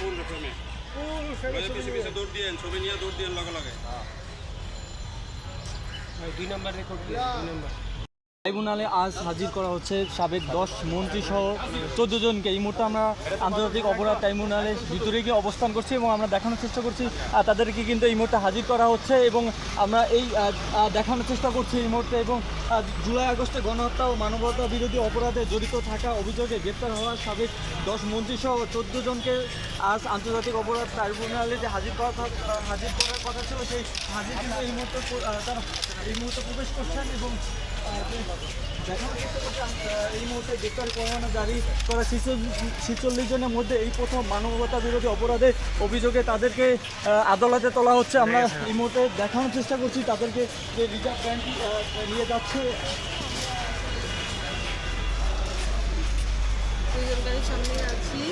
ফুল ফ্রেমে ওই যে পিছে পিছে দৌড় দিয়েন ছবি নিয়ে দৌড় দিয়েন লগে লগে দুই নাম্বার রেকর্ড দুই নাম্বার। ট্রাইব্যুনালে আজ হাজির করা হচ্ছে সাবেক দশ মন্ত্রী সহ চোদ্দ জনকে। এই মুহূর্তে আমরা আন্তর্জাতিক অপরাধ ট্রাইব্যুনালের ভিতরে গিয়ে অবস্থান করছি এবং আমরা দেখানোর চেষ্টা করছি তাদেরকে কিন্তু এই মুহূর্তে হাজির করা হচ্ছে এবং আমরা এই দেখানোর চেষ্টা করছি এই মুহূর্তে এবং জুলাই আগস্টে গণহত্যা ও মানবতা বিরোধী অপরাধে জড়িত থাকা অভিযোগে গ্রেপ্তার হওয়া সাবেক দশ মন্ত্রীসহ চোদ্দ জনকে আজ আন্তর্জাতিক অপরাধ ট্রাইব্যুনালে যে হাজির করা হাজির করার কথা ছিল, সেই হাজির কিন্তু এই মুহূর্তে তারা এই মুহূর্তে প্রবেশ করছেন এবং এই মুহূর্তে গ্রেপ্তার পরোয়ানা জারি করা ছিচল্লিশ জনের মধ্যে এই প্রথম মানবতা বিরোধী অভিযোগে তাদেরকে আদালতে তোলা হচ্ছে। আমরা এই মুহূর্তে দেখানোর চেষ্টা করছি তাদেরকে যে রিজার্ভ ব্যাংক নিয়ে যাচ্ছে। সামনে আছি।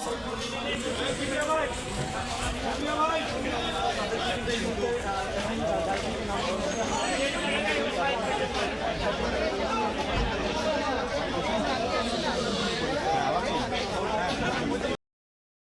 Thank you.